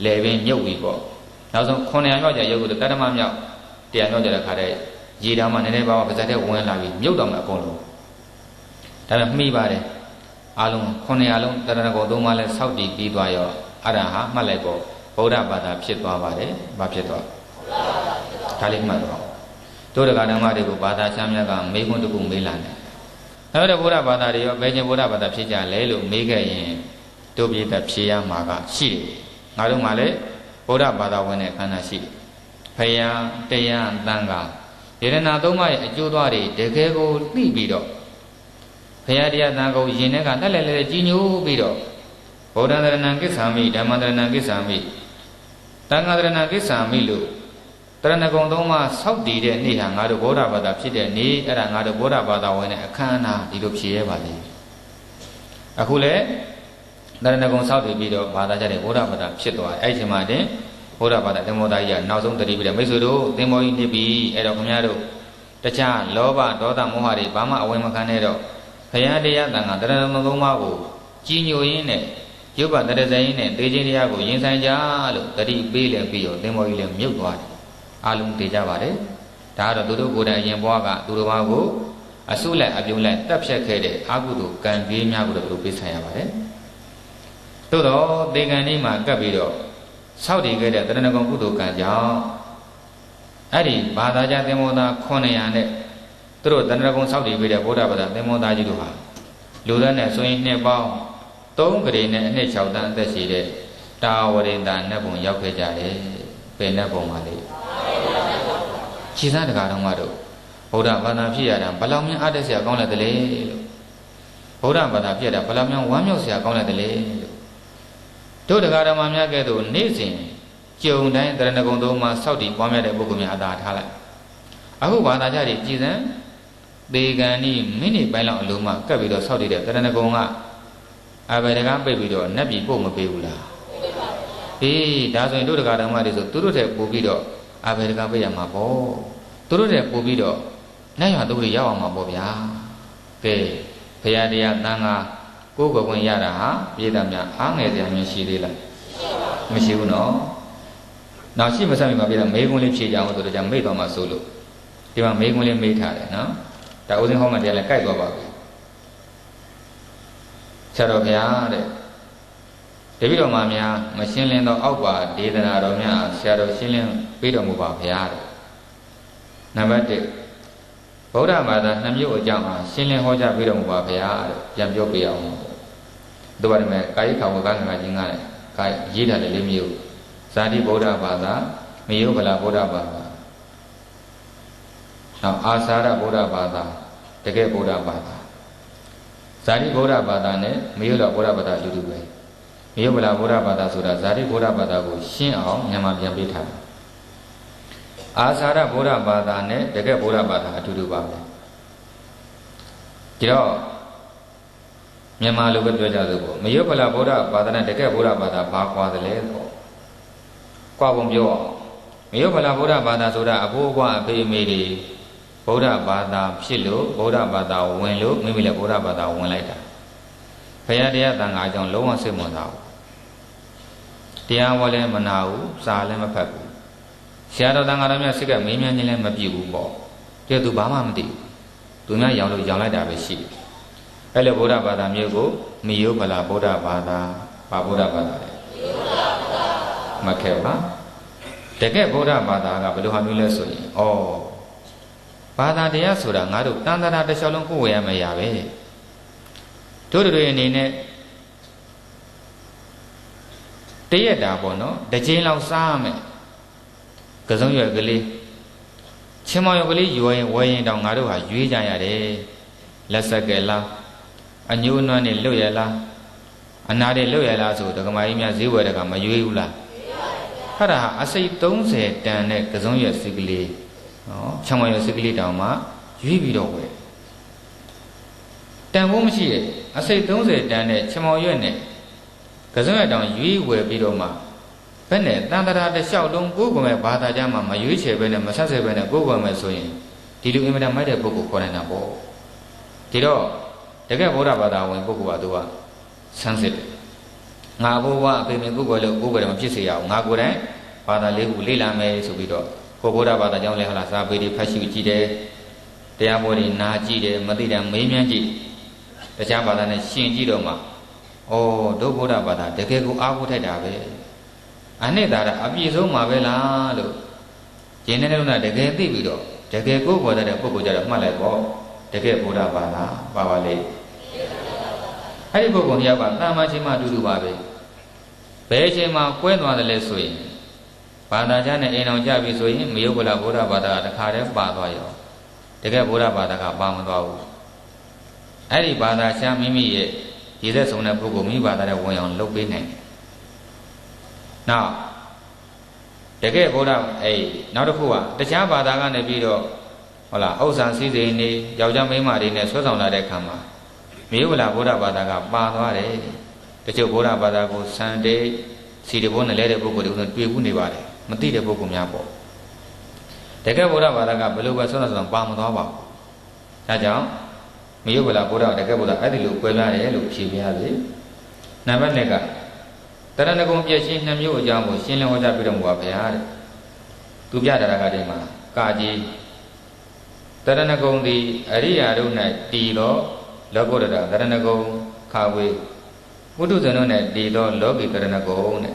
လေပင်မြုပ်ပြီပေါ့နောက်ဆုံး900မြောက်ကြရုပ်ကိုတတ္တမမြောက်တရားမြောက်ကြတဲ့ခါတည်းရေတောင်မှနည်းနည်းပါးပါပါဇက်တဲ့ဝင်လာပြီမြုပ်တော့မှအကုန်လုံးဒါပေမဲ့မှီပါတယ်အလုံး900လုံးတရဏဂုံသုံးပါးလဲစောက်တည်ပြီးသွားရောအရဟမှတ်လိုက်ပေါ့ဗုဒ္ဓဘာသာဖြစ်သွားပါတယ်ဘာဖြစ်သွားဒါလေးမှတ်တော့တို့တက္ကနာမတွေကိုဘာသာချမ်းမြတ်ကမေးခွန်းတစ်ခုမေးလာတယ် နောက်တဲ့ဗုဒ္ဓဘာသာတွေရောဘယ်ချင်းဗုဒ္ဓဘာသာဖြစ်ကြလဲလို့မေးခဲ့ရင်တို့ပြည်သက်ဖြေရမှာကရှိတယ်ငါတို့မှလည်းဗုဒ္ဓဘာသာဝင်တဲ့ခန္ဓာရှိတယ်ဖယားတရားတန်ခါဒေရနာသုံးပါးရဲ့အကျိုးသွားတွေတကယ်ကိုသိပြီးတော့ဘုရားတရားသံဃာယင်တဲ့ကတက်လဲလဲကြီးညိုပြီးတော့ဗုဒ္ဓတရဏံကိစ္ဆာမိဓမ္မတရဏံကိစ္ဆာမိတန်ဃာတရဏံကိစ္ဆာမိလို့ တရဏဂုံသုံးပါးစောက်တည်တဲ့နေ့ဟာငါတို့ဗုဒ္ဓဘာသာဖြစ်တဲ့နေ့အဲ့ဒါငါတို့ဗုဒ္ဓဘာသာဝင်တဲ့အခမ်းအနားဒီလိုဖြည့်ရပါလေအခုလေတရဏဂုံစောက်တည်ပြီးတော့ဘာသာကြတဲ့ဗုဒ္ဓဘာသာဖြစ်သွားအဲ့ဒီချိန်မှာတင်ဗုဒ္ဓဘာသာသင်္ဘောသားကြီးကနောက်ဆုံးတတိပြီးတော့မိတ်ဆွေတို့သင်္ဘောကြီးနေပြီအဲ့တော့ခင်ဗျားတို့တခြားလောဘဒေါသမောဟတွေဘာမှအဝင်မခံနဲ့တော့ဘုရားတရားတန်ခါတရဏဂုံသုံးပါးကိုကြီးညိုရင်းနဲ့ရုပ်ပတရဇယင်းနဲ့သေခြင်းတရားကိုရင်ဆိုင်ကြလို့တတိပေးလည်းပြီးတော့သင်္ဘောကြီးလည်းမြုပ်သွားတယ် အလုံးတည်ကြပါတယ်ဒါကတော့သူတို့ကိုယ်တိုင်ရင်ဘွားကသူတို့ဘာကိုအဆုလိုက်အပြုံးလိုက်တက်ဖြတ်ခဲ့တဲ့အကုသိုလ်ကံပြေးများကိုတော့သူတို့ပေးဆိုင်ရပါတယ်သို့တော့သေကံនេះမှာကပ်ပြီးတော့ဆောက်တည်ခဲ့တဲ့တရဏဂုံကုသိုလ်ကံကြောင့်အဲ့ဒီဘာသာကြသင်္ဘောသား900နဲ့သူတို့တရဏဂုံဆောက်တည်ပြီးတဲ့ဗုဒ္ဓဘာသာသင်္ဘောသားကြီးတို့ဟာလူသားနဲ့ဆိုရင်နှစ်ပေါင်း3ကလေးနဲ့အနှစ်6တန်းအသက်ရှိတဲ့တာဝရိန္ဒနတ်ဘုံရောက်ခဲ့ကြတယ်ပင်နတ်ဘုံပါလေ ခြေစားတကားတော်မတို့ဗုဒ္ဓဘာသာဖြစ်ရတာဘယ်လောက်များအားတက်စရာကောင်းလဲတလေလို့ဗုဒ္ဓဘာသာဖြစ်ရတာဘယ်လောက်များဝမ်းမြောက်စရာကောင်းလဲတလေလို့တို့တကားတော်မများကဲ့သို့နေ့စဉ်ကြုံတိုင်းတရဏဂုံသုံးမှာစောက်တည်ပွားများတဲ့ပုဂ္ဂိုလ်များအသာထားလိုက်အခုဘာသာကြတွေကြည်စံဒေဂန်ဤမိနစ်ပိုင်းလောက်အလုံးမှကပ်ပြီးတော့စောက်တည်တဲ့တရဏဂုံကအဘယ်တကားပိတ်ပြီးတော့နတ်ပြည်ပို့မပေးဘူးလားအေးဒါဆိုရင်တို့တကားတော်မတွေဆိုသူတို့တဲ့ပို့ပြီးတော့ အဘယ်တကားပိတ်ရမှာပေါ့သူတို့တဲ့ပို့ပြီးတော့နတ်ရွာသူတွေရောက်အောင်မှာပေါ့ဗျာကဲဘုရားတရားတန်ခါကိုယ်ကိုယ်ဝင်ရတာဟာပြည်သားများအားငယ်စရာမျိုးရှိသေးလားမရှိဘူးနော်နောက်ရှိမဆက်မိမှာပြည်သားမေးခွန်းလေးဖြေကြအောင်ဆိုတော့じゃမေ့သွားမှဆိုလို့ဒီမှာမေးခွန်းလေးမေးထားတယ်နော်ဒါဦးစင်းဟောင်းမှတရားလည်းကြိုက်သွားပါပြီဆရာတော်ဘုရားတဲ့ တပည့်တော်မများမရှင်းလင်းသောအောက်ပါဒေသနာတော်များဆရာတော်ရှင်းလင်းပေးတော်မူပါဘုရားတဲ့နံပါတ်1ဗုဒ္ဓဘာသာနှစ်မျိုးအကြောင်းအားရှင်းလင်းဟောကြားပေးတော်မူပါဘုရားတဲ့ပြန်ပြောပြအောင်တို့ပါတယ်မဲ့ကာယခဝကငါချင်းကလည်းကာရေးထားတယ်လေးမျိုးဇာတိဗုဒ္ဓဘာသာမယုဗလာဗုဒ္ဓဘာသာနောက်အာသာရဗုဒ္ဓဘာသာတကယ်ဗုဒ္ဓဘာသာဇာတိဗုဒ္ဓဘာသာနဲ့မယုလဗုဒ္ဓဘာသာအတူတူပဲ မယုဗလာဗုဒ္ဓဘာသာဆိုတာဇာတိဗုဒ္ဓဘာသာကိုရှင်းအောင်မြန်မာပြန်ပေးထားတယ်အာသာရဗုဒ္ဓဘာသာနဲ့တကယ်ဗုဒ္ဓဘာသာအတူတူပါပဲဒီတော့မြန်မာလိုပဲပြောကြစို့ပေါ့မယုဖလာဗုဒ္ဓဘာသာနဲ့တကယ်ဗုဒ္ဓဘာသာဘာကွာသလဲပေါ့ကွာပုံပြောအောင်မယုဖလာဗုဒ္ဓဘာသာဆိုတာအဖိုးအဖွားအဖေအမေတွေဗုဒ္ဓဘာသာဖြစ်လို့ဗုဒ္ဓဘာသာဝင်လို့မိမိလည်းဗုဒ္ဓဘာသာဝင်လိုက်တာဘုရားတရားတန်ခါကြောင့်လုံးဝစိတ်ဝင်စားဘူး တရားဝလည်းမနာဘူးစာလည်းမဖတ်ဘူးဆရာတော်တန်ခါတော်များစိတ်ကမေးမြန်းခြင်းလည်းမပြည့်ဘူးပေါ့တကယ်သူဘာမှမသိဘူးသူများရောင်လို့ရောင်လိုက်တာပဲရှိတယ်အဲ့လိုဗုဒ္ဓဘာသာမျိုးကိုမိယုဗလာဗုဒ္ဓဘာသာဘာဗုဒ္ဓဘာသာလဲမခဲပါတကယ်ဗုဒ္ဓဘာသာကဘယ်လိုဟာမျိုးလဲဆိုရင်ဩဘာသာတရားဆိုတာငါတို့တန်တရာတစ်လျှောက်လုံးကိုယ်ဝယ်ရမယ့်ရပဲတို့တို့အနေနဲ့ တရက်တာပေါ့နော်တစ်ချိန်လောက်စားရမယ်ကစုံရွက်ကလေးချင်းမောင်ရွက်ကလေးရွယ်ရင်ဝယ်ရင်တောင်ငါတို့ဟာရွေးကြရတယ်လက်ဆက်ကလားအညိုးနွမ်းနဲ့လွတ်ရလားအနာတွေလွတ်ရလားဆိုဒကမာကြီးများဈေးဝယ်တဲ့ကမရွေးဘူးလားခါတာဟာအစိတ်30တန်တဲ့ကစုံရွက်စီကလေးနော်ချောင်းမရွက်စီကလေးတောင်မှရွေးပြီးတော့ဝယ်တန်ဖို့မရှိရဲ့အစိတ်30တန်တဲ့ချောင်းရွက်နဲ့ ကစုံရွက်တောင်ရွေးဝယ်ပြီးတော့မှဘယ်နဲ့တန်တရာတစ်လျှောက်လုံးကိုယ်ကမဲ့ဘာသာကြမှာမရွေးချယ်ပဲနဲ့မဆက်ဆယ်ပဲနဲ့ကိုယ်ကမဲ့ဆိုရင်ဒီလိုအင်မတန်မိုက်တဲ့ပုဂ္ဂိုလ်ခေါ်နေတာပေါ့ဒီတော့တကယ်ဗုဒ္ဓဘာသာဝင်ပုဂ္ဂိုလ်ကသူကဆန်းစစ်တယ်ငါဘိုးဘအဖေမေပုဂ္ဂိုလ်လို့ပုဂ္ဂိုလ်တွေမဖြစ်စေရအောင်ငါကိုယ်တိုင်ဘာသာလေးခုလေ့လာမယ်ဆိုပြီးတော့ကိုဗုဒ္ဓဘာသာကြောင့်လည်းဟလာစာပေတွေဖတ်ရှုကြည့်တယ်တရားပွဲတွေနာကြည့်တယ်မသိတာမေးမြန်းကြည့်တခြားဘာသာနဲ့ရှင်ကြည့်တော့မှ ဩဒုဗုဒ္ဓဘာသာတကယ်ကိုအားကိုးထိုက်တာပဲအနှစ်သာရအပြည့်ဆုံးမှာပဲလားလို့ကျင်းတဲ့လုံးကတကယ်သိပြီးတော့တကယ်ကိုယ်ပေါ်တဲ့ပုဂ္ဂိုလ်ကြတော့မှတ်လိုက်ပေါ့တကယ်ဗုဒ္ဓဘာသာပါပါလေအဲ့ဒီပုဂ္ဂိုလ်တယောက်ကတာမချင်းမှအတူတူပါပဲဘယ်အချိန်မှကွဲသွားတယ်လဲဆိုရင်ဘာသာချနဲ့အိမ်အောင်ကြပြီဆိုရင်မယုတ်ဗလာဗုဒ္ဓဘာသာကတခါတည်းပါသွားရောတကယ်ဗုဒ္ဓဘာသာကပါမသွားဘူးအဲ့ဒီဘာသာရှားမိမိရဲ့ ရည်သက်ဆုံးတဲ့ပုဂ္ဂိုလ်မိဘာသာတဲ့ဝင်အောင်လုပ်ပေးနိုင်တယ်နောက်တကယ်ဘုရားအဲ့နောက်တစ်ခုကတခြားဘာသာကနေပြီးတော့ဟုတ်လားဥစ္စာစည်းစိမ်နေယောက်ျားမိန်းမတွေနဲ့ဆွဲဆောင်လာတဲ့ခံမှာမြေဝလာဘုရားဘာသာကပါသွားတယ်တချို့ဘုရားဘာသာကိုစံတေးစီတဘုန်းနဲ့လဲတဲ့ပုဂ္ဂိုလ်တွေကတွေ့ဘူးနေပါတယ်မသိတဲ့ပုဂ္ဂိုလ်များပေါ့တကယ်ဘုရားဘာသာကဘယ်လိုပဲဆွမ်းဆောင်ပါမသွားပါဘူးဒါကြောင့် မယုတ်ဗလာဘုရားတကယ်ဘုရားအဲ့ဒီလိုကွဲပြားတယ်လို့ဖြေပြရစေနံပါတ်2ကတရဏဂုံပြည့်ရှင်းနှမျိုးအကြောင်းကိုရှင်းလင်းဟောကြားပြတော်မူပါဗျာတဲ့သူပြတာကတည်းမှာကာကြီးတရဏဂုံသည်အရိယာတို့၌တည်သောလောကုတ္တရာတရဏဂုံခါဝေပုထုဇဉ်တို့၌တည်သောလောကီတရဏဂုံတဲ့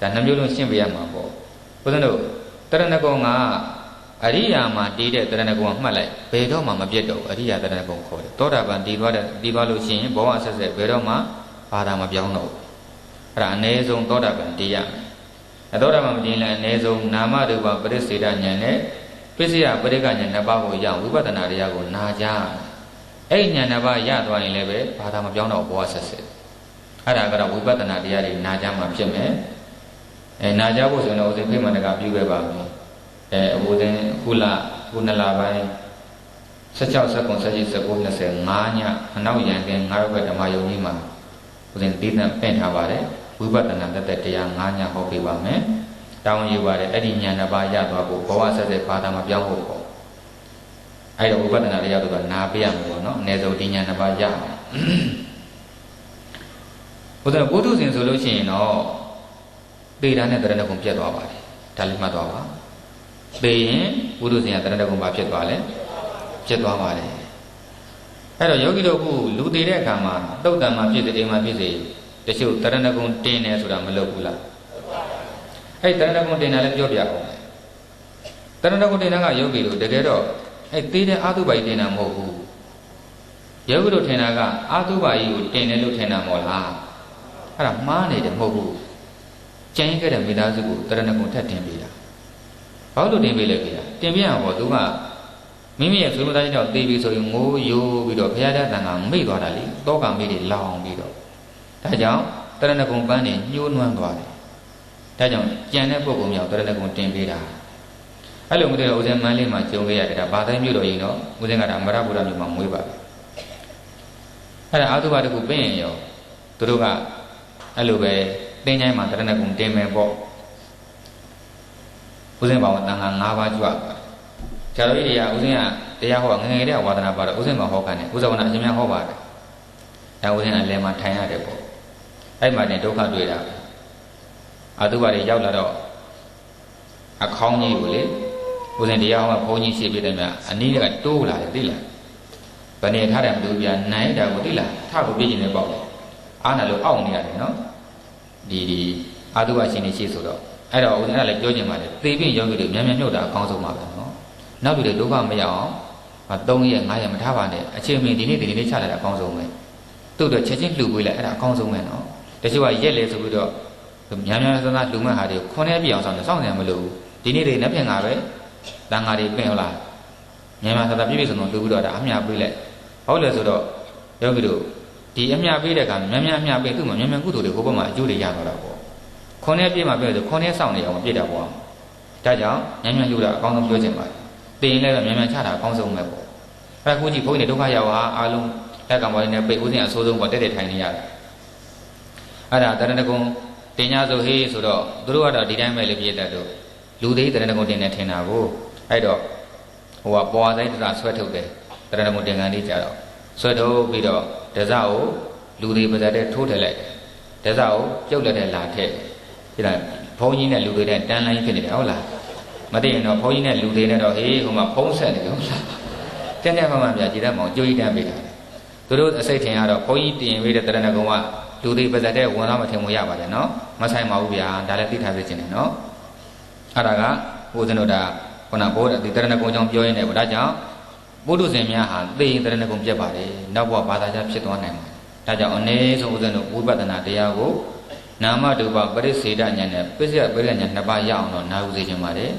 ဒါနှမျိုးလုံးရှင်းပြရမှာပေါ့ဘုရားတို့တရဏဂုံက အရိယာမှာတည်တဲ့တရဏဂုံကမှတ်လိုက်ဘယ်တော့မှမပြတ်တော့ဘူးအရိယာတရဏဂုံခေါ်တယ်သောတာပန်တည်သွားတဲ့တည်သွားလို့ရှိရင်ဘဝဆက်ဆက်ဘယ်တော့မှဘာသာမပြောင်းတော့ဘူးအဲ့ဒါအ ਨੇ ဆုံးသောတာပန်တည်ရမယ်အသောတာပန်မတည်ရင်လည်းအ ਨੇ ဆုံးနာမရူပပရိစ္ဆေဒဉာဏ်နဲ့ပစ္စယပရိက္ခဉာဏ်နှစ်ပါးကိုရအောင်ဝိပဿနာတရားကိုနာကြအဲ့ဒီဉာဏ်နှစ်ပါးရသွားရင်လည်းပဲဘာသာမပြောင်းတော့ဘဝဆက်ဆက်အဲ့ဒါကတော့ဝိပဿနာတရားတွေနာကြမှာဖြစ်မယ်အဲနာကြဖို့ဆိုရင်တော့ဥစဉ်ဖိမှန်တကပြုခဲ့ပါမယ် အဲအဘိုးတင်ခုလခုနလပိုင်း16 19 17 19 20 5ညအနောက်ရန်ကငါးရက်ဓမ္မယုံကြီးမှာဥစဉ်ဒီနဲ့ပင့်ထားပါတယ်ဝိပဿနာတသက်တရား5ညဟောပေးပါမယ်တောင်းယူပါတယ်အဲ့ဒီဉာဏ်တစ်ပါးရသွားဖို့ဘဝဆက်ဆက်ဘာသာမပြောင်းဖို့ပေါ့အဲ့တော့ဝိပဿနာတရားတို့ကနာပေးရမှာပေါ့နော်အနည်းဆုံးဒီဉာဏ်တစ်ပါးရမယ်ဘုရားဘုသူရှင်ဆိုလို့ရှိရင်တော့ပေတာနဲ့တရဏဂုံပြတ်သွားပါတယ်ဒါလည်းမှတ်သွားပါ ပေရင်ဘုသူရှင်ကတရဏဂုံဘာဖြစ်သွားလဲပြတ်သွားပါတယ်အဲ့တော့ယောဂီတို့ခုလူသေးတဲ့အခါမှာတုတ်တံမှာဖြစ်စေအိမ်မှာဖြစ်စေတချို့တရဏဂုံတင်းတယ်ဆိုတာမလုပ်ဘူးလားအဲ့တရဏဂုံတင်တယ်လည်းပြောပြအောင်တရဏဂုံတင်တာကယောဂီတို့တကယ်တော့အဲ့သေးတဲ့အာသုဘိုင်တင်တာမဟုတ်ဘူးယောဂီတို့ထင်တာကအာသုဘိုင်ကိုတင်တယ်လို့ထင်တာမဟုတ်လားအဲ့ဒါမှားနေတယ်မဟုတ်ဘူးကျန်ခဲ့တဲ့မိသားစုကိုတရဏဂုံထက်တင်ပေးတာ ဘာလို့တင်ပေးလဲခင်ဗျာတင်ပြရမှာပေါ့သူကမိမိရဲ့ဆွေမျိုးသားချင်းကြောင့်တေးပြီးဆိုရင်ငိုးယိုးပြီးတော့ဘုရားတဲ့တန်ခါမိသွားတာလေတောကမိတွေလောင်ပြီးတော့ဒါကြောင့်တရဏဂုံပန်းနေညှိုးနွမ်းသွားတယ်ဒါကြောင့်ကြံတဲ့ပုဂ္ဂိုလ်မြောက်တရဏဂုံတင်ပေးတာအဲ့လိုမသိတော့ဦးဇင်းမန်းလေးမှာကျုံခဲ့ရတယ်ဒါဘာတိုင်းမြို့တော်ရင်တော့ဦးဇင်းကဒါအမရဗုဒ္ဓမြို့မှာမွေးပါအဲ့ဒါအာသုဘတခုပြင်ရင်ရောသူတို့ကအဲ့လိုပဲတင်းချိုင်းမှာတရဏဂုံတင်မယ်ပေါ့ ဦးဇင်းဘာဝတန်ခါ၅ပါးကြွဆရာတော်ကြီးတွေကဦးဇင်းကတရားဟောငငယ်တဲ့ဝါဒနာပါတော့ဦးဇင်းမှာဟောခံတယ်ဦးဇဝနာအရှင်များဟောပါတယ်ဒါဦးဇင်းကလည်းမှာထိုင်ရတယ်ပေါ့အဲ့မှာတင်ဒုက္ခတွေ့တာအာတုပါတွေရောက်လာတော့အခေါင်းကြီးကိုလေဦးဇင်းတရားဟောမှာဘုန်းကြီးရှိပြတယ်မြအနည်းကတိုးလာတယ်သိလားဗနေထားတယ်မလို့ပြနိုင်တာကိုသိလားထကိုပြည့်ကျင်နေပေါ့အားနာလို့အောင့်နေရတယ်နော်ဒီဒီအာတုပါရှင်နေရှိဆိုတော့ အဲ့တော့ဦးဇင်းကလည်းပြောချင်ပါတယ်သေပြင်ယောဂီတွေမြန်မြန်မြုပ်တာအကောင်းဆုံးပါပဲနော်နောက်ပြီးဒုက္ခမရအောင်3ရက်5ရက်မထားပါနဲ့အချိန်မင်းဒီနေ့ဒီနေ့ချလိုက်တာအကောင်းဆုံးပဲသူ့တော့ချက်ချင်းလှူပေးလိုက်အဲ့ဒါအကောင်းဆုံးပဲနော်တချို့ကရက်လေဆိုပြီးတော့များများဆန်းဆန်းလှူမဲ့ဟာတွေခွန်ထဲပြအောင်ဆောင်တယ်စောင့်နေမလို့ဒီနေ့တွေနှက်ပြင်ငါပဲတန်ဃာတွေပင့်ဟုတ်လားများများဆန်းဆန်းပြည့်ပြည့်စုံစုံလှူပြီးတော့ဒါအမြပေးလိုက်ဟုတ်လေဆိုတော့ယောဂီတို့ဒီအမြပေးတဲ့ကများများအမြပေးသူ့မှာများများကုသိုလ်တွေဟိုဘက်မှာအကျိုးတွေရတော့တာပေါ့ ခွန်ထဲပြည့်မှာပြည့်ဆိုခွန်ထဲစောင့်နေအောင်မပြည့်တာပေါ့ဒါကြောင့်များများလှူတာအကောင်းဆုံးပြောချင်ပါတယ်တင်ရင်လည်းမြန်မြန်ချတာအကောင်းဆုံးပဲပေါ့အဲ့ဒါခုကြည့်ဘုန်းကြီးတွေဒုက္ခရောက်ဟာအားလုံးလက်ကံပေါ်နေပိတ်ဦးစင်အဆိုးဆုံးပေါ့တက်တက်ထိုင်နေရတယ်အဲ့ဒါတရဏဂုံတင်ညာဆိုဟေးဆိုတော့သူတို့ကတော့ဒီတိုင်းပဲလေပြည့်တတ်တို့လူသေးတရဏဂုံတင်နေထင်တာကိုအဲ့တော့ဟိုကပွာဆိုင်တစားဆွဲထုတ်တယ်တရဏဂုံတင်ကန်လေးကြတော့ဆွဲထုတ်ပြီးတော့ဒဇကိုလူသေးပါဇက်တဲ့ထိုးထည့်လိုက်ဒဇကိုပြုတ်လက်တဲ့လာထည့် ဒီလားဘုန်းကြီးနဲ့လူသေးတဲ့တန်းလိုင်းဖြစ်နေတယ်ဟုတ်လားမသိရင်တော့ဘုန်းကြီးနဲ့လူတွေနဲ့တော့ဟေးဟိုမှာဖုံးဆက်နေတယ်ဟုတ်လားတန်းတန်းမှမှပြကြည်တတ်မအောင်ကြိုးကြီးတန်းပေးတာသူတို့အစိတ်ထင်ရတော့ဘုန်းကြီးတင်ပေးတဲ့တရဏဂုံကလူတွေပါဇက်တဲ့ဝန်သားမထင်မရပါတယ်နော်မဆိုင်ပါဘူးဗျာဒါလည်းသိထားသိချင်တယ်နော်အဲ့ဒါကဘုဇင်တို့ဒါခုနဘိုးဒီတရဏဂုံကြောင့်ပြောရင်းတယ်ဗောဒါကြောင့်ဘုဒ္ဓဇင်များဟာသိရင်တရဏဂုံပြတ်ပါတယ်နောက်ဘဝဘာသာကြဖြစ်သွားနိုင်ပါတယ်ဒါကြောင့်အ ਨੇ ဆုံးဦးဇင်းတို့ဝိပဿနာတရားကို နာမတူပပရိစေဒဉာဏ်နဲ့ပစ္စယပရိဉာဏ်နှစ်ပါးရအောင်တော့နာယူစေချင်ပါတယ်